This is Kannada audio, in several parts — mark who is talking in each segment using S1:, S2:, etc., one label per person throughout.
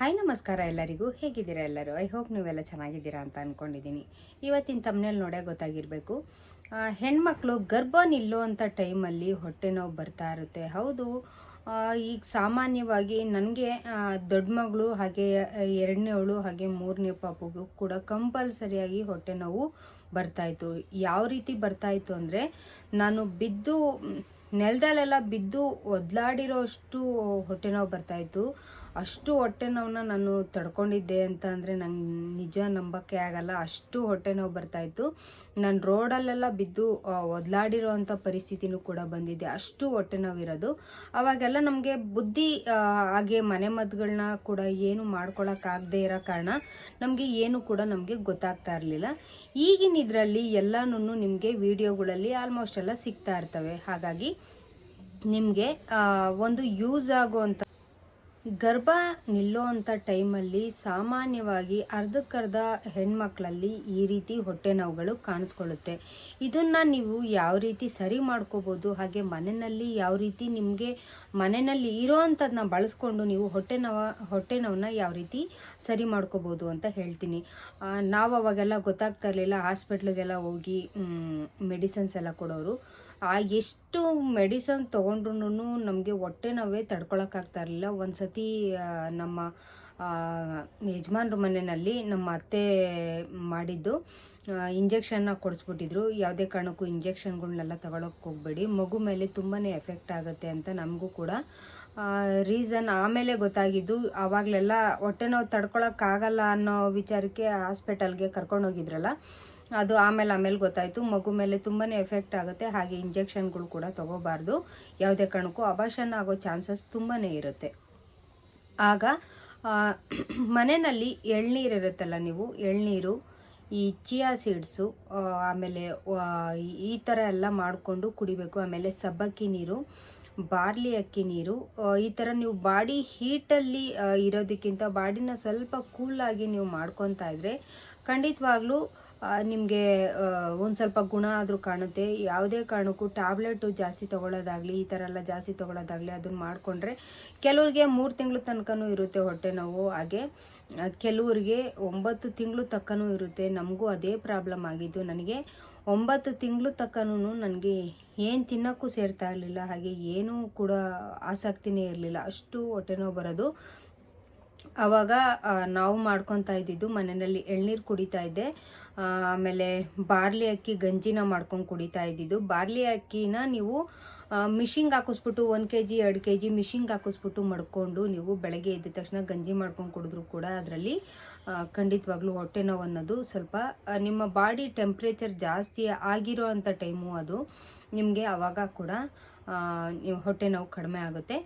S1: ಹಾಯ್ ನಮಸ್ಕಾರ ಎಲ್ಲರಿಗೂ. ಹೇಗಿದ್ದೀರಾ ಎಲ್ಲರೂ? ಐ ಹೋಪ್ ನೀವೆಲ್ಲ ಚೆನ್ನಾಗಿದ್ದೀರಾ ಅಂತ ಅಂದ್ಕೊಂಡಿದ್ದೀನಿ ಇವತ್ತಿನ ತಮ್ಮನೇಲಿ ನೋಡೇ ಗೊತ್ತಾಗಿರಬೇಕು. ಹೆಣ್ಮಕ್ಳು ಗರ್ಭ ನಿಲ್ಲುವಂಥ ಟೈಮಲ್ಲಿ ಹೊಟ್ಟೆ ನೋವು ಬರ್ತಾ ಇರುತ್ತೆ. ಹೌದು. ಈಗ ಸಾಮಾನ್ಯವಾಗಿ ನನಗೆ ದೊಡ್ಡ ಮಗಳು ಹಾಗೆ ಎರಡನೇ ಅವಳು ಹಾಗೆ ಮೂರನೇ ಪಾಪುಗೂ ಕೂಡ ಕಂಪಲ್ಸರಿಯಾಗಿ ಹೊಟ್ಟೆ ನೋವು ಬರ್ತಾಯಿತ್ತು ಯಾವ ರೀತಿ ಬರ್ತಾಯಿತ್ತು ಅಂದರೆ, ನಾನು ಬಿದ್ದು ನೆಲದಲ್ಲೆಲ್ಲ ಬಿದ್ದು ಒದ್ಲಾಡಿರೋ ಅಷ್ಟು ಹೊಟ್ಟೆ ನೋವು ಬರ್ತಾಯಿತ್ತು ಅಷ್ಟು ಹೊಟ್ಟೆ ನೋವನ್ನ ನಾನು ತಡ್ಕೊಂಡಿದ್ದೆ ಅಂತ ಅಂದರೆ ನಂಗೆ ನಿಜ ನಂಬಕ್ಕೆ ಆಗಲ್ಲ. ಅಷ್ಟು ಹೊಟ್ಟೆ ನೋವು ಬರ್ತಾಯಿತ್ತು ನಾನು ರೋಡಲ್ಲೆಲ್ಲ ಬಿದ್ದು ಒದ್ಲಾಡಿರೋ ಅಂಥ ಪರಿಸ್ಥಿತಿನೂ ಕೂಡ ಬಂದಿದೆ. ಅಷ್ಟು ಹೊಟ್ಟೆ ನೋವಿರೋದು. ಅವಾಗೆಲ್ಲ ನಮಗೆ ಬುದ್ಧಿ ಹಾಗೆ ಮನೆ ಮದ್ದುಗಳನ್ನ ಕೂಡ ಏನು ಮಾಡ್ಕೊಳಕ್ಕಾಗದೇ ಇರೋ ಕಾರಣ ನಮಗೆ ಏನು ಕೂಡ ನಮಗೆ ಗೊತ್ತಾಗ್ತಾ ಇರಲಿಲ್ಲ. ಈಗಿನ ಇದರಲ್ಲಿ ಎಲ್ಲನೂ ನಿಮಗೆ ವಿಡಿಯೋಗಳಲ್ಲಿ ಆಲ್ಮೋಸ್ಟ್ ಎಲ್ಲ ಸಿಗ್ತಾ ಇರ್ತವೆ. ಹಾಗಾಗಿ ನಿಮಗೆ ಒಂದು ಯೂಸ್ ಆಗುವಂಥ ಗರ್ಭ ನಿಲ್ಲುವಂಥ ಟೈಮಲ್ಲಿ ಸಾಮಾನ್ಯವಾಗಿ ಅರ್ಧಕ್ಕರ್ಧ ಹೆಣ್ಮಕ್ಳಲ್ಲಿ ಈ ರೀತಿ ಹೊಟ್ಟೆ ನೋವುಗಳು ಕಾಣಿಸ್ಕೊಳ್ಳುತ್ತೆ. ಇದನ್ನು ನೀವು ಯಾವ ರೀತಿ ಸರಿ ಮಾಡ್ಕೋಬೋದು, ಹಾಗೆ ಮನೆಯಲ್ಲಿ ಯಾವ ರೀತಿ ನಿಮಗೆ ಮನೆಯಲ್ಲಿ ಇರೋವಂಥದ್ದನ್ನ ಬಳಸ್ಕೊಂಡು ನೀವು ಹೊಟ್ಟೆ ನೋವ, ಹೊಟ್ಟೆ ನೋವನ್ನ ಯಾವ ರೀತಿ ಸರಿ ಮಾಡ್ಕೋಬೋದು ಅಂತ ಹೇಳ್ತೀನಿ. ನಾವು ಅವಾಗೆಲ್ಲ ಗೊತ್ತಾಗ್ತಾ ಇರಲಿಲ್ಲ, ಹಾಸ್ಪಿಟ್ಲಿಗೆಲ್ಲ ಹೋಗಿ ಮೆಡಿಸಿನ್ಸ್ ಎಲ್ಲ ಕೊಡೋರು. ಆ ಎಷ್ಟು ಮೆಡಿಸನ್ ತೊಗೊಂಡ್ರು ನಮಗೆ ಹೊಟ್ಟೆ ನೋವೇ ತಡ್ಕೊಳಕ್ಕಾಗ್ತಾ ಇರಲಿಲ್ಲ. ಒಂದು ಸತಿ ನಮ್ಮ ಯಜಮಾನ್ರ ಮನೆಯಲ್ಲಿ ನಮ್ಮ ಅತ್ತೆ ಮಾಡಿದ್ದು ಇಂಜೆಕ್ಷನ್ನ ಕೊಡಿಸ್ಬಿಟ್ಟಿದ್ರು. ಯಾವುದೇ ಕಾರಣಕ್ಕೂ ಇಂಜೆಕ್ಷನ್ಗಳನ್ನೆಲ್ಲ ತಗೊಳಕ್ಕೆ ಹೋಗಬೇಡಿ. ಮಗು ಮೇಲೆ ತುಂಬಾ ಎಫೆಕ್ಟ್ ಆಗುತ್ತೆ ಅಂತ ನಮಗೂ ಕೂಡ ರೀಸನ್ ಆಮೇಲೆ ಗೊತ್ತಾಗಿದ್ದು ಆವಾಗಲೆಲ್ಲ ಹೊಟ್ಟೆ ನೋವು ತಡ್ಕೊಳಕ್ಕಾಗಲ್ಲ ಅನ್ನೋ ವಿಚಾರಕ್ಕೆ ಹಾಸ್ಪಿಟಲ್ಗೆ ಕರ್ಕೊಂಡೋಗಿದ್ರಲ್ಲ. ಅದು ಆಮೇಲೆ ಆಮೇಲೆ ಗೊತ್ತಾಯಿತು. ಮಗು ಮೇಲೆ ತುಂಬಾ ಎಫೆಕ್ಟ್ ಆಗುತ್ತೆ. ಹಾಗೆ ಇಂಜೆಕ್ಷನ್ಗಳು ಕೂಡ ತಗೋಬಾರ್ದು. ಯಾವುದೇ ಕಾರಣಕ್ಕೂ ಅಬಾಷನ್ ಆಗೋ ಚಾನ್ಸಸ್ ತುಂಬಾ ಇರುತ್ತೆ. ಆಗ ಮನೆಯಲ್ಲಿ ಎಳ್ನೀರು ಇರುತ್ತಲ್ಲ ನೀವು? ಎಳ್ನೀರು, ಈ ಚಿಯಾ ಸೀಡ್ಸು ಆಮೇಲೆ ಈ ಥರ ಎಲ್ಲ ಮಾಡಿಕೊಂಡು ಕುಡಿಬೇಕು. ಆಮೇಲೆ ಸಬ್ಬಕ್ಕಿ ನೀರು, ಬಾರ್ಲಿ ಅಕ್ಕಿ ನೀರು ಈ ಥರ ನೀವು ಬಾಡಿ ಹೀಟಲ್ಲಿ ಇರೋದಕ್ಕಿಂತ ಬಾಡಿನ ಸ್ವಲ್ಪ ಕೂಲಾಗಿ ನೀವು ಮಾಡ್ಕೊತಾ ಇದ್ರೆ ಖಂಡಿತವಾಗ್ಲೂ ನಿಮಗೆ ಒಂದು ಸ್ವಲ್ಪ ಗುಣ ಆದರೂ ಕಾಣುತ್ತೆ. ಯಾವುದೇ ಕಾರಣಕ್ಕೂ ಟ್ಯಾಬ್ಲೆಟು ಜಾಸ್ತಿ ತೊಗೊಳ್ಳೋದಾಗಲಿ, ಈ ಥರ ಎಲ್ಲ ಜಾಸ್ತಿ ತೊಗೊಳ್ಳೋದಾಗಲಿ ಅದನ್ನು ಮಾಡಿಕೊಂಡ್ರೆ ಕೆಲವರಿಗೆ ಮೂರು ತಿಂಗಳು ತನಕನೂ ಇರುತ್ತೆ ಹೊಟ್ಟೆ ನೋವು. ಹಾಗೆ ಕೆಲವರಿಗೆ ಒಂಬತ್ತು ತಿಂಗಳು ತಕ್ಕನೂ ಇರುತ್ತೆ. ನಮಗೂ ಅದೇ ಪ್ರಾಬ್ಲಮ್ ಆಗಿದ್ದು ನನಗೆ ಒಂಬತ್ತು ತಿಂಗಳು ತಕ್ಕನೂ ನನಗೆ ಏನು ತಿನ್ನೋಕ್ಕೂ ಸೇರ್ತಾ ಇರಲಿಲ್ಲ. ಹಾಗೆ ಏನೂ ಕೂಡ ಆಸಕ್ತಿನೇ ಇರಲಿಲ್ಲ. ಅಷ್ಟು ಹೊಟ್ಟೆ ನೋವು ಬರೋದು. ಆವಾಗ ನಾವು ಮಾಡ್ಕೊತಾ ಇದ್ದಿದ್ದು ಮನೆಯಲ್ಲಿ ಎಳ್ನೀರು ಕುಡಿತಾ ಇದ್ದೆ. ಆಮೇಲೆ ಬಾರ್ಲಿ ಅಕ್ಕಿ ಗಂಜಿನ ಮಾಡ್ಕೊಂಡು ಕುಡಿತಾ ಇದ್ದಿದ್ದು. ಬಾರ್ಲಿ ಅಕ್ಕಿನ ನೀವು ಮಿಷಿಂಗ್ ಹಾಕಿಸ್ಬಿಟ್ಟು ಒಂದು ಕೆ ಜಿ ಎರಡು ಕೆ ಜಿ ಮಿಷಿಂಗ್ ಹಾಕಿಸ್ಬಿಟ್ಟು ಮಡ್ಕೊಂಡು ನೀವು ಬೆಳಗ್ಗೆ ಎದ್ದ ತಕ್ಷಣ ಗಂಜಿ ಮಾಡ್ಕೊಂಡು ಕುಡಿದ್ರು ಕೂಡ ಅದರಲ್ಲಿ ಖಂಡಿತವಾಗ್ಲೂ ಹೊಟ್ಟೆ ನೋವು ಅನ್ನೋದು ಸ್ವಲ್ಪ ನಿಮ್ಮ ಬಾಡಿ ಟೆಂಪ್ರೇಚರ್ ಜಾಸ್ತಿ ಆಗಿರೋ ಅಂಥ ಟೈಮು ಅದು. ನಿಮಗೆ ಆವಾಗ ಕೂಡ ಹೊಟ್ಟೆ ನೋವು ಕಡಿಮೆ ಆಗುತ್ತೆ.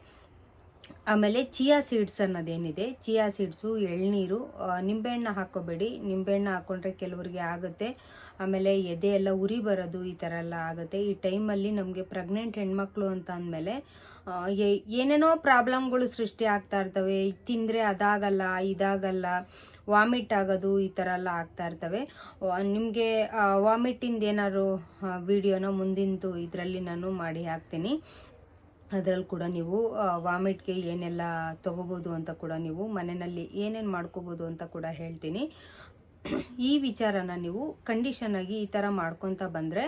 S1: ಆಮೇಲೆ ಚಿಯಾ ಸೀಡ್ಸ್ ಅನ್ನೋದೇನಿದೆ? ಚಿಯಾ ಸೀಡ್ಸು, ಎಳ್ನೀರು ನಿಂಬೆಹಣ್ಣ ಹಾಕೋಬೇಡಿ ನಿಂಬೆಹಣ್ಣು ಹಾಕೊಂಡ್ರೆ ಕೆಲವರಿಗೆ ಆಗುತ್ತೆ. ಆಮೇಲೆ ಎದೆ ಎಲ್ಲ ಉರಿ ಬರೋದು ಈ ಥರ ಎಲ್ಲ ಆಗುತ್ತೆ. ಈ ಟೈಮಲ್ಲಿ ನಮಗೆ ಪ್ರೆಗ್ನೆಂಟ್ ಹೆಣ್ಮಕ್ಳು ಅಂತ ಅಂದಮೇಲೆ ಏನೇನೋ ಪ್ರಾಬ್ಲಮ್ಗಳು ಸೃಷ್ಟಿ ಆಗ್ತಾ ಇರ್ತವೆ. ತಿಂದರೆ ಅದಾಗಲ್ಲ, ಇದಾಗಲ್ಲ, ವಾಮಿಟ್ ಆಗೋದು ಈ ಥರ ಎಲ್ಲ ಆಗ್ತಾ ಇರ್ತವೆ. ನಿಮಗೆ ವಾಮಿಟಿಂದ ಏನಾದ್ರು ವಿಡಿಯೋನ ಮುಂದಿಂದು ಇದರಲ್ಲಿ ನಾನು ಮಾಡಿ ಹಾಕ್ತೀನಿ. ಅದರಲ್ಲಿ ಕೂಡ ನೀವು ವಾಮಿಟ್ಗೆ ಏನೆಲ್ಲ ತಗೋಬೋದು ಅಂತ ಕೂಡ ನೀವು ಮನೆಯಲ್ಲಿ ಏನೇನು ಮಾಡ್ಕೋಬೋದು ಅಂತ ಕೂಡ ಹೇಳ್ತೀನಿ. ಈ ವಿಚಾರನ ನೀವು ಕಂಡೀಷನ್ ಆಗಿ ಈ ಥರ ಮಾಡ್ಕೊತ ಬಂದರೆ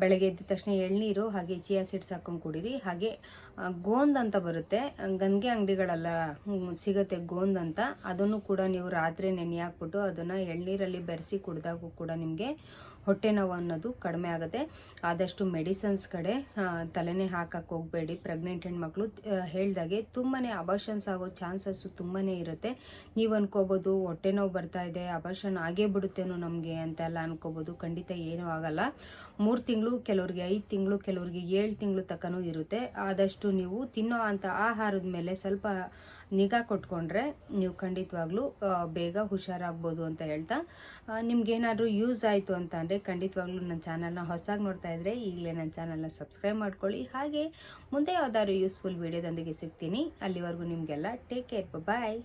S1: ಬೆಳಗ್ಗೆ ಎದ್ದ ತಕ್ಷಣ ಎಳ್ನೀರು ಹಾಗೆ ಚಿಯಾ ಸೀಡ್ಸ್ ಹಾಕೊಂಡು ಕುಡೀರಿ. ಹಾಗೆ ಗೋಂದ್ ಅಂತ ಬರುತ್ತೆ. ಗಂಗೆ ಅಂಗಡಿಗಳೆಲ್ಲ ಸಿಗುತ್ತೆ ಗೋಂದ್ ಅಂತ. ಅದನ್ನು ಕೂಡ ನೀವು ರಾತ್ರಿ ನೆನೆ ಹಾಕ್ಬಿಟ್ಟು ಅದನ್ನು ಎಳ್ನೀರಲ್ಲಿ ಬೆರೆಸಿ ಕುಡಿದಾಗೂ ಕೂಡ ನಿಮಗೆ ಹೊಟ್ಟೆ ನೋವು ಅನ್ನೋದು ಕಡಿಮೆ ಆಗುತ್ತೆ. ಆದಷ್ಟು ಮೆಡಿಸನ್ಸ್ ಕಡೆ ತಲೆನೇ ಹಾಕಕ್ಕೆ ಹೋಗಬೇಡಿ. ಪ್ರೆಗ್ನೆಂಟ್ ಹೆಣ್ಮಕ್ಳು ಹೇಳಿದಾಗೆ ತುಂಬಾ ಅಬಾಷನ್ಸ್ ಆಗೋ ಚಾನ್ಸಸ್ಸು ತುಂಬಾ ಇರುತ್ತೆ. ನೀವು ಅನ್ಕೋಬೋದು ಹೊಟ್ಟೆ ನೋವು ಬರ್ತಾ ಇದೆ, ಅಬಾಷನ್ ಆಗೇ ಬಿಡುತ್ತೇನೋ ನಮಗೆ ಅಂತೆಲ್ಲ ಅನ್ಕೋಬೋದು. ಖಂಡಿತ ಏನೂ ಆಗಲ್ಲ. ಮೂರು ತಿಂಗಳು ಕೆಲವ್ರಿಗೆ ಐದು ತಿಂಗಳು ಕೆಲವ್ರಿಗೆ ಏಳು ತಿಂಗಳು ತನಕನೂ ಇರುತ್ತೆ. ಆದಷ್ಟು ನೀವು ತಿನ್ನೋ ಅಂಥ ಆಹಾರದ ಮೇಲೆ ಸ್ವಲ್ಪ ನಿಗಾ ಕೊಟ್ಕೊಂಡ್ರೆ ನೀವು ಖಂಡಿತವಾಗ್ಲೂ ಬೇಗ ಹುಷಾರಾಗ್ಬೋದು ಅಂತ ಹೇಳ್ತಾ. ನಿಮ್ಗೇನಾದರೂ ಯೂಸ್ ಆಯಿತು ಅಂತ ಅಂದರೆ ಖಂಡಿತವಾಗ್ಲೂ ನನ್ನ ಚಾನಲ್ನ ಹೊಸದಾಗಿ ನೋಡ್ತಾ ಇದ್ದರೆ ಈಗಲೇ ನನ್ನ ಚಾನಲ್ನ ಸಬ್ಸ್ಕ್ರೈಬ್ ಮಾಡ್ಕೊಳ್ಳಿ. ಹಾಗೆ ಮುಂದೆ ಯಾವ್ದಾದ್ರು ಯೂಸ್ಫುಲ್ ವೀಡಿಯೋದೊಂದಿಗೆ ಸಿಗ್ತೀನಿ. ಅಲ್ಲಿವರೆಗೂ ನಿಮಗೆಲ್ಲ ಟೇಕ್ ಕೇರ್ ಬಾಯ್